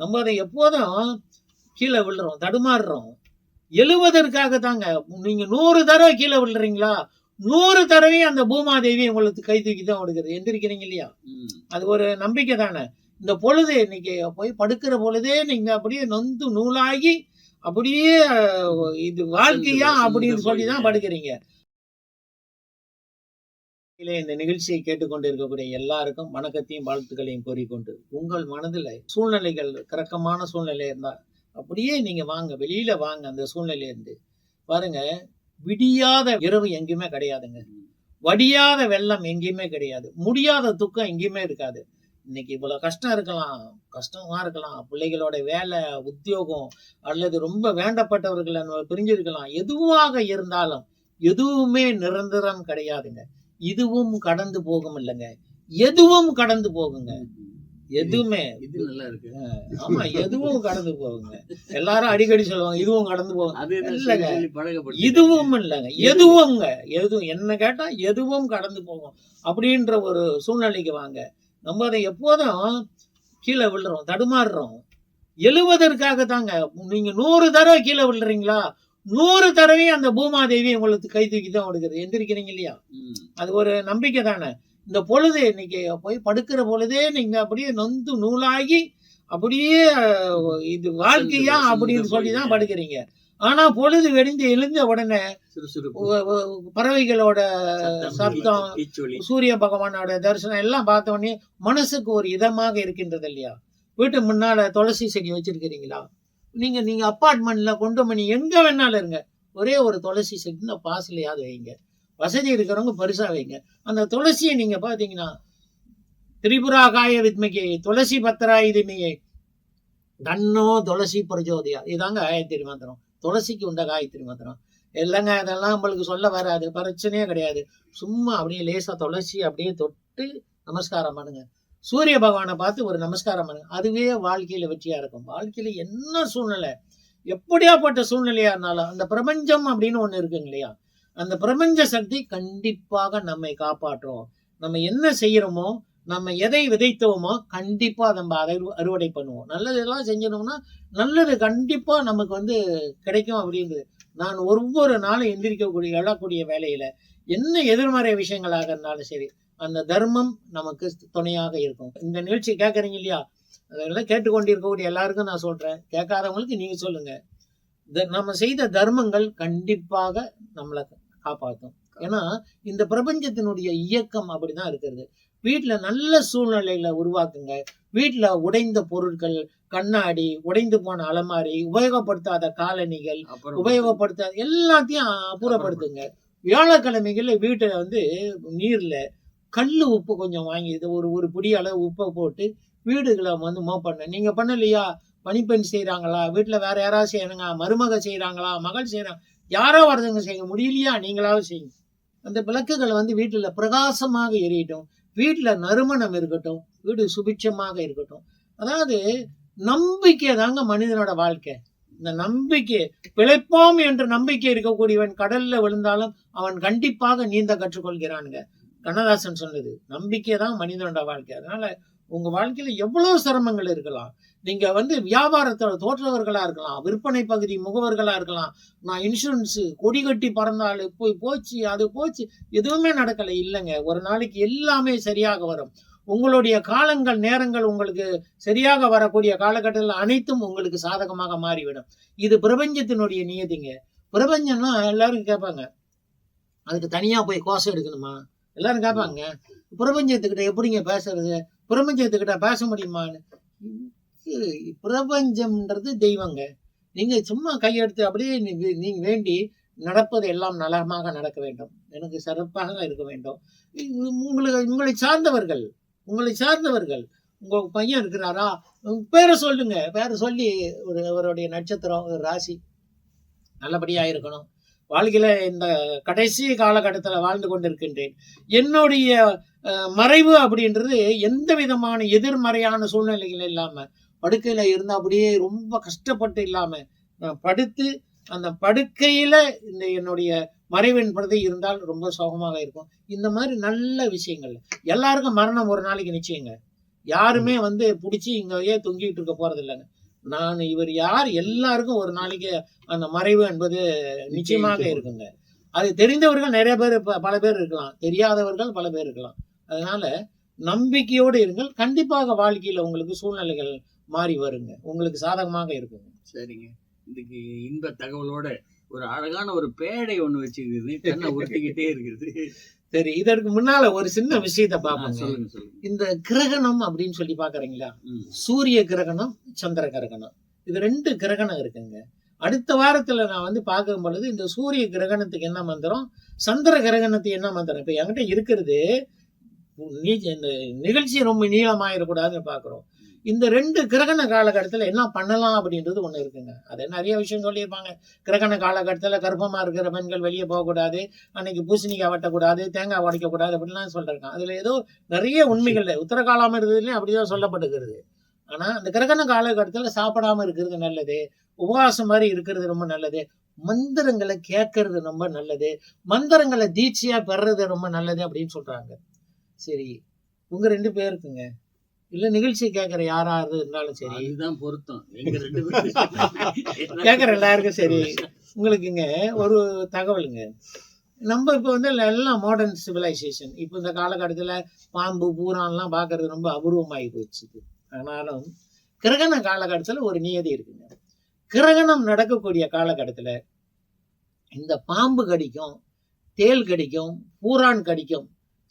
நம்ம அதை எப்போதும் கீழே விழுறோம் தடுமாறுறோம். எழுவதற்காக தாங்க நீங்க நூறு தடவை கீழே விழுறீங்களா? நூறு தடவையும் அந்த பூமாதேவி உங்களுக்கு கை தூக்கி தான் கொடுக்குறது எந்திரிக்கிறீங்க இல்லையா. அது ஒரு நம்பிக்கை தானே. இந்த பொழுது இன்னைக்கு போய் படுக்கிற பொழுதே நீங்க அப்படியே நொந்து நூலாகி அப்படியே இது வாழ்க்கையா அப்படின்னு சொல்லி தான். படுக்கிறீங்க. இந்த நிகழ்ச்சியை கேட்டுக்கொண்டிருக்கக்கூடிய எல்லாருக்கும் வணக்கத்தையும் வாழ்த்துக்களையும் கூறிக்கொண்டு உங்கள் மனதில் சூழ்நிலைகள் கரக்கமான சூழ்நிலை இருந்தால் அப்படியே நீங்க வாங்க வெளியில வாங்க அந்த சூழ்நிலையிலேருந்து. பாருங்க விடியாத இரவு எங்கேயுமே கிடையாதுங்க. வடியாத வெள்ளம் எங்கேயுமே கிடையாது. முடியாத துக்கம் எங்கேயுமே இருக்காது. இன்னைக்கு இவ்வளோ கஷ்டம் இருக்கலாம் கஷ்டமா இருக்கலாம் பிள்ளைகளோட வேலை உத்தியோகம் அல்லது ரொம்ப வேண்டப்பட்டவர்களை பிரிஞ்சிருக்கலாம். எதுவாக இருந்தாலும் எதுவுமே நிரந்தரம் கிடையாதுங்க. இதுவும் கடந்து போகும் இல்லைங்க. எதுவும் கடந்து போகுங்க. எதுவுமே. இது நல்லா இருக்கு. ஆமா எதுவும் கடந்து போகுங்க. எல்லாரும் அடிக்கடி சொல்லுவாங்க இதுவும் கடந்து போகும் இல்லைங்க. இதுவும் இல்லைங்க. எதுவும்ங்க எதுவும் என்ன கேட்டா எதுவும் கடந்து போகும். அப்படின்ற ஒரு சூழ்நிலைக்கு வாங்க. நம்ம அதை எப்போதும் கீழே விழுறோம் தடுமாறுறோம். எழுவதற்காக தாங்க நீங்க நூறு தடவை கீழே விழுறீங்களா? நூறு தடவையும் அந்த பூமாதேவி உங்களுக்கு கை தூக்கி தான் கொடுக்குறது எந்திரிக்கிறீங்க இல்லையா. அது ஒரு நம்பிக்கை தானே. இந்த பொழுது இன்னைக்கு போய் படுக்கிற பொழுதே நீங்க அப்படியே நொந்து நூலாகி அப்படியே இது வாழ்க்கையா அப்படின்னு சொல்லி தான். படுக்கிறீங்க. ஆனா பொழுது வெடிந்து எழுந்த உடனே பறவைகளோட சத்தம், சப்தம் சூரிய பகவானோட தரிசனம் எல்லாம் பார்த்த உடனே மனசுக்கு ஒரு இதமாக இருக்கின்றது இல்லையா? வீட்டு முன்னால துளசி செடி வச்சிருக்கிறீங்களா? நீங்க நீங்க அப்பார்ட்மெண்ட்ல கொண்டு போய் எங்க வேணாலும் இருங்க. ஒரே ஒரு துளசி செடி இந்த பாசிலையாவது வைங்க. வசதி இருக்கிறவங்க பெருசா வைங்க. அந்த துளசியை நீங்க பாத்தீங்கன்னா திரிபுரா காய வித்மிகை துளசி பத்திரா இதுமையை தன்னோ துளசி பிரஜோதியா இதாங்க காயத்ரி மந்திரம். துளசிக்கு உண்ட காயத்ரி மந்திரம். இல்லைங்க அதெல்லாம் நம்மளுக்கு சொல்ல வராது. பிரச்சனையே கிடையாது. சும்மா அப்படியே லேசா துளசி அப்படியே தொட்டு நமஸ்காரம் பண்ணுங்க. சூரிய பகவானை பார்த்து ஒரு நமஸ்காரம் பண்ணுங்க அதுவே வாழ்க்கையில வெற்றியா இருக்கும். வாழ்க்கையில என்ன சூழ்நிலை? எப்படியாப்பட்ட சூழ்நிலையா இருந்தாலும் அந்த பிரபஞ்சம் அப்படின்னு ஒண்ணு இருக்குங்க இல்லையா? அந்த பிரபஞ்ச சக்தி கண்டிப்பாக நம்மை காப்பாற்றும். நம்ம என்ன செய்யறோமோ நம்ம எதை விதைத்தோமோ கண்டிப்பா நம்ம அதை அறுவடை பண்ணுவோம். நல்லது எல்லாம் செஞ்சோம்னா நல்லது கண்டிப்பா நமக்கு வந்து கிடைக்கும் அப்படிங்கிறது நான் ஒவ்வொரு நாளும் எந்திரிக்கக்கூடிய எழக்கூடிய வேலையில என்ன எதிர்மறை விஷயங்களாக இருந்தாலும் சரி அந்த தர்மம் நமக்கு துணையாக இருக்கும். இந்த நிகழ்ச்சி கேட்குறீங்க இல்லையா? அதெல்லாம் கேட்டுக்கொண்டிருக்கக்கூடிய எல்லாருக்கும் நான் சொல்றேன். கேட்காதவங்களுக்கு நீங்க சொல்லுங்க. த- நம்ம செய்த தர்மங்கள் கண்டிப்பாக நம்மளை காப்பாற்றும். ஏன்னா இந்த பிரபஞ்சத்தினுடைய இயக்கம் அப்படிதான் இருக்கிறது. வீட்டுல நல்ல சூழ்நிலையில உருவாக்குங்க. வீட்டுல உடைந்த பொருட்கள் கண்ணாடி உடைந்து போன அலமாரி உபயோகப்படுத்தாத காலணிகள் உபயோகப்படுத்தாத எல்லாத்தையும் அப்புறப்படுத்துங்க. வியாழக்கிழமைகள்ல வீட்டுல வந்து நீர்ல கல் உப்பு கொஞ்சம் வாங்கி இது ஒரு ஒரு பிடி அளவு உப்பை போட்டு வீடுகளை வந்து மோ பண்ண. நீங்கள் பண்ணலையா? பணிப்பெண் செய்கிறாங்களா வீட்டில் வேற யாராவது செய்யணுங்க? மருமக செய்கிறாங்களா மகள் செய்கிறாங்க யாரோ ஒருத்தவங்க செய்ய முடியலையா? நீங்களாவது செய்யுங்க. அந்த விளக்குகள் வந்து வீட்டில் பிரகாசமாக எரியட்டும். வீட்டில் நறுமணம் இருக்கட்டும். வீடு சுபிட்சமாக இருக்கட்டும். அதாவது நம்பிக்கை தாங்க மனிதனோட வாழ்க்கை. இந்த நம்பிக்கை பிழைப்போம் என்ற நம்பிக்கை இருக்கக்கூடியவன் கடல்ல விழுந்தாலும் அவன் கண்டிப்பாக நீந்த கற்றுக்கொள்கிறானுங்க. கண்ணதாசன் சொன்னது நம்பிக்கை தான் மனிதனோட வாழ்க்கை. அதனால உங்க வாழ்க்கையில எவ்வளவு சிரமங்கள் இருக்கலாம். நீங்க வந்து வியாபாரத்தோட தோற்றவர்களா இருக்கலாம் விற்பனை பகுதி முகவர்களா இருக்கலாம். நான் இன்சூரன்ஸ் கொடி கட்டி பறந்தாள் போய் போச்சு அது போச்சு எதுவுமே நடக்கல. இல்லைங்க. ஒரு நாளைக்கு எல்லாமே சரியாக வரும். உங்களுடைய காலங்கள் நேரங்கள் உங்களுக்கு சரியாக வரக்கூடிய காலகட்டத்தில் அனைத்தும் உங்களுக்கு சாதகமாக மாறிவிடும். இது பிரபஞ்சத்தினுடைய நியதிங்க. பிரபஞ்சம்னா எல்லாரும் கேட்பாங்க அதுக்கு தனியா போய் கோஷம் எடுக்கணுமா? எல்லாரும் கேட்பாங்க பிரபஞ்சத்துக்கிட்ட எப்படிங்க பேசுறது? பிரபஞ்சத்துக்கிட்ட பேச முடியுமான்னு? பிரபஞ்சம்ன்றது தெய்வங்க. நீங்க சும்மா கையெடுத்து அப்படியே நீங்கள் நீங்க வேண்டி நடப்பது எல்லாம் நலமாக நடக்க வேண்டும். எனக்கு சிறப்பாக இருக்க வேண்டும். உங்களுக்கு உங்களை சார்ந்தவர்கள் உங்களை சார்ந்தவர்கள் உங்கள் பையன் இருக்கிறாரா? பேரை சொல்லுங்க. பேரை சொல்லி ஒரு அவருடைய நட்சத்திரம் ஒரு ராசி. நல்லபடியாக இருக்கணும். வாழ்க்கையில இந்த கடைசி காலகட்டத்துல வாழ்ந்து கொண்டிருக்கின்றேன். என்னுடைய மறைவு அப்படின்றது எந்த விதமான எதிர்மறையான சூழ்நிலைகள் இல்லாம படுக்கையில இருந்தா அப்படியே ரொம்ப கஷ்டப்பட்டு இல்லாம நான் படுத்து அந்த படுக்கையில இந்த என்னுடைய மறைவின் பிரதி இருந்தால் ரொம்ப சோகமாக இருக்கும். இந்த மாதிரி நல்ல விஷயங்கள் எல்லாருக்கும் மரணம் ஒரு நாளைக்கு நிச்சயங்க. யாருமே வந்து பிடிச்சி இங்கேயே தொங்கிட்டு இருக்க போறது இல்லைங்க நான் இவர் யார் எல்லாருக்கும் ஒரு நாளைக்கு அந்த மறைவு என்பது நிச்சயமாக இருக்குங்க. அது தெரிந்தவர்கள் நிறைய பேர் பல பேர் இருக்கலாம். தெரியாதவர்கள் பல பேர் இருக்கலாம். அதனால நம்பிக்கையோடு இருங்கள். கண்டிப்பாக வாழ்க்கையில உங்களுக்கு சூழ்நிலைகள் மாறி வருங்க. உங்களுக்கு சாதகமாக இருக்குங்க சரிங்க. இதுக்கு இன்ப தகவலோட ஒரு அழகான ஒரு பேடை ஒண்ணு வச்சுக்குது கண்ணை உருட்டிக்கிட்டே இருக்குது. சரி இதற்கு முன்னால ஒரு சின்ன விஷயத்த சொல்லுங்க இந்த கிரகணம் அப்படின்னு சொல்லி பாக்குறீங்களா. சூரிய கிரகணம் சந்திர கிரகணம். இது ரெண்டு கிரகணம் இருக்குங்க. அடுத்த வாரத்துல நான் வந்து பார்க்கும் பொழுது இந்த சூரிய கிரகணத்துக்கு என்ன மந்திரம் சந்திர கிரகணத்துக்கு என்ன மந்திரம்? இப்ப என்கிட்ட இருக்கிறது நீ- இந்த நிகழ்ச்சி ரொம்ப நீளமாயிடக்கூடாதுன்னு பாக்குறோம் இந்த ரெண்டு கிரகண காலகட்டத்தில் என்ன பண்ணலாம் அப்படின்றது ஒன்று இருக்குங்க. அது நிறைய விஷயம் சொல்லியிருப்பாங்க. கிரகண காலகட்டத்தில் கர்ப்பமாக இருக்கிற பெண்கள் வெளியே போகக்கூடாது அன்னைக்கு பூசணிக்காய் வெட்டக்கூடாது தேங்காய் உடைக்கக்கூடாது அப்படின்லாம் சொல்றாங்க அதில் ஏதோ நிறைய உண்மைகள் உத்தரகாலம் அப்படி அப்படிதான் சொல்லப்படுகிறது ஆனால் அந்த கிரகண காலகட்டத்தில் சாப்பிடாம இருக்கிறது நல்லது உபவாசம் மாதிரி இருக்கிறது ரொம்ப நல்லது மந்திரங்களை கேட்கறது ரொம்ப நல்லது மந்திரங்களை தீட்சையாக பெறது ரொம்ப நல்லது அப்படின்னு சொல்கிறாங்க சரி உங்கள் ரெண்டு பேருக்குங்க. இல்ல நிகழ்ச்சி கேட்கிற யாராவது இருந்தாலும் சரி. அதுதான் பொருத்தம். கேட்குற எல்லாருக்கும் சரி. உங்களுக்குங்க ஒரு தகவலுங்க. நம்ம இப்போ வந்து எல்லாம் மாடர்ன் சிவிலைசேஷன் இப்போ இந்த காலகட்டத்தில் பாம்பு பூரான்லாம் பார்க்கறது ரொம்ப அபூர்வமாகி போச்சு. ஆனாலும் கிரகண காலகட்டத்தில் ஒரு நியதி இருக்குங்க. கிரகணம் நடக்கக்கூடிய காலகட்டத்தில் இந்த பாம்பு கடிக்கும் தேள் கடிக்கும் பூரான் கடிக்கும்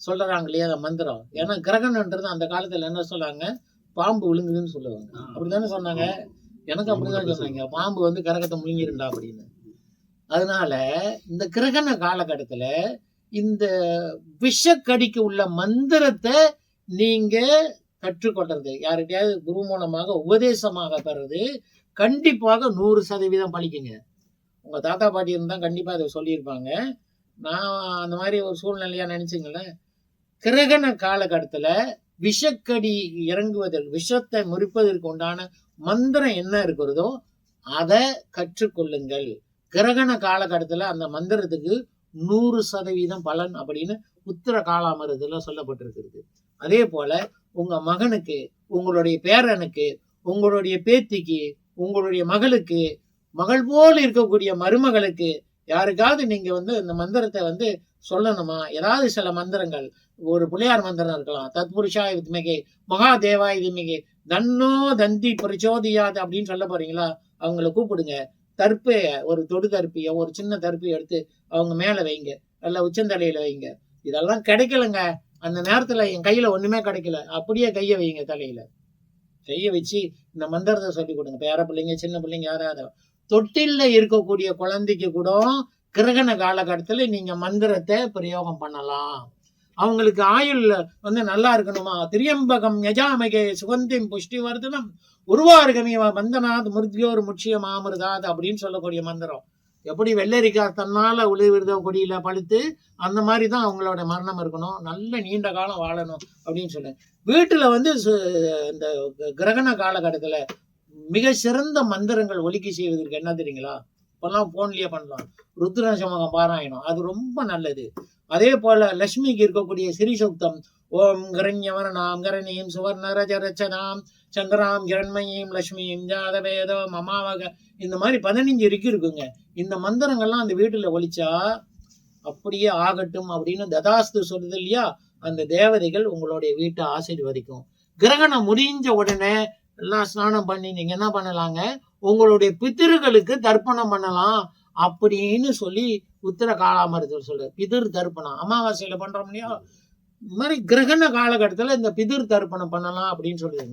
சொல்றாங்க இல்லையா அந்த மந்திரம்? ஏன்னா கிரகணன்றது அந்த காலத்துல என்ன சொல்றாங்க? பாம்பு விழுங்குதுன்னு சொல்லுவாங்க. அப்படிதானே சொன்னாங்க? எனக்கு அப்படிதான் சொன்னாங்க. பாம்பு வந்து கரகத்தை முழுங்கிருண்டா அப்படின்னு. அதனால இந்த கிரகண காலகட்டத்துல இந்த விஷக்கடிக்கு உள்ள மந்திரத்தை நீங்க கற்றுக்கொள்றது. யார்கிட்டயாவது குரு மூலமாக உபதேசமாக பெறது கண்டிப்பாக நூறு சதவீதம் பழிக்குங்க. உங்க தாத்தா பாட்டி இருந்தா கண்டிப்பா அதை சொல்லியிருப்பாங்க. நான் அந்த மாதிரி ஒரு சூழ்நிலையா நினைச்சுங்களேன். கிரகண காலகட்டத்துல விஷக்கடி இறங்குவதற்கு விஷத்தை முறிப்பதற்கு உண்டான மந்திரம் என்ன இருக்கிறதோ அதை கற்றுக்கொள்ளுங்கள். கிரகண காலகட்டத்துல அந்த மந்திரத்துக்கு நூறு சதவீதம் பலன் அப்படின்னு உத்தர காலாமரத்துல சொல்லப்பட்டிருக்கிறது. அதே போல உங்க மகனுக்கு உங்களுடைய பேரனுக்கு உங்களுடைய பேத்திக்கு உங்களுடைய மகளுக்கு மகள் போல் இருக்கக்கூடிய மருமகளுக்கு யாருக்காவது நீங்க வந்து இந்த மந்திரத்தை வந்து சொல்லணுமா? ஏதாவது சில மந்திரங்கள். ஒரு பிள்ளையார் மந்திரம் இருக்கலாம். தத்புருஷா வித்மிகை மகாதேவா வித்மிகை தன்னோ தந்தி பிரச்சோதியாது அப்படின்னு சொல்ல போறீங்களா? அவங்கள கூப்பிடுங்க. தற்பைய ஒரு தொடு தர்ப்பிய ஒரு சின்ன தர்ப்பியை எடுத்து அவங்க மேல வைங்க. நல்ல உச்சந்தலையில வைங்க. இதெல்லாம் கிடைக்கலங்க. அந்த நேரத்துல என் கையில ஒண்ணுமே கிடைக்கல. அப்படியே கைய வைங்க தலையில. கைய வச்சு இந்த மந்திரத்தை சொல்லி கொடுங்க. பேர பிள்ளைங்க சின்ன பிள்ளைங்க யாராவது. தொட்டில்ல இருக்கக்கூடிய குழந்தைக்கு கூட கிரகண காலகட்டத்துல நீங்க மந்திரத்தை பிரயோகம் பண்ணலாம். அவங்களுக்கு ஆயுள் வந்து நல்லா இருக்கணுமா? திரியம்பகம் யஜாமகே சுகந்திம் புஷ்டி வர்த்தனம் உருவார்கமிவ பந்தனாத் மிருத்யோர் முட்சிய மாமிருதாத் அப்படின்னு சொல்லக்கூடிய மந்திரம். எப்படி வெள்ளரிக்காய் தன்னால உளிவிருத கொடியில பழுத்து அந்த மாதிரி தான் அவங்களோட மரணம் இருக்கணும். நல்ல நீண்ட காலம் வாழணும் அப்படின்னு சொல்லு. வீட்டுல வந்து சு- இந்த கிரகண காலகட்டத்துல மிக சிறந்த மந்திரங்கள் ஒலிக்கி செய்வதற்கு என்ன தெரியுங்களா? இப்பெல்லாம் போன்லயே பண்ணலாம். ருத்ரசமகம் பாராயணம். அது ரொம்ப நல்லது. அதே போல லட்சுமிக்கு இருக்கக்கூடிய சிறிசூக்தம். ஓம் கிரண்யவரணாம் கரணியும் சுவர்ணரஜரச்சதாம் சந்திராம் கிரண்மயீம் லட்சுமியும் ஜாதவேதோ மமாவக. இந்த மாதிரி பதினஞ்சு இருக்கு இருக்குங்க. இந்த மந்திரங்கள்லாம் அந்த வீட்டில் ஒழிச்சா அப்படியே ஆகட்டும் அப்படின்னு ததாஸ்து சொல்லுது இல்லையா? அந்த தேவதைகள் உங்களுடைய வீட்டை ஆசீர்வதிக்கும். கிரகணம் முடிஞ்ச உடனே எல்லாம் ஸ்நானம் பண்ணி நீங்க என்ன பண்ணலாங்க? உங்களுடைய பித்திருக்களுக்கு தர்ப்பணம் பண்ணலாம் அப்படின்னு சொல்லி உத்தர காலாமரத்தில் சொல்ற பிதிர் தர்ப்பணம். அமாவாசையில பண்றோம் இந்த மாதிரி கிரகண காலகட்டத்துல இந்த பிதிர் தர்ப்பணம் பண்ணலாம் அப்படின்னு சொல்லுதுங்க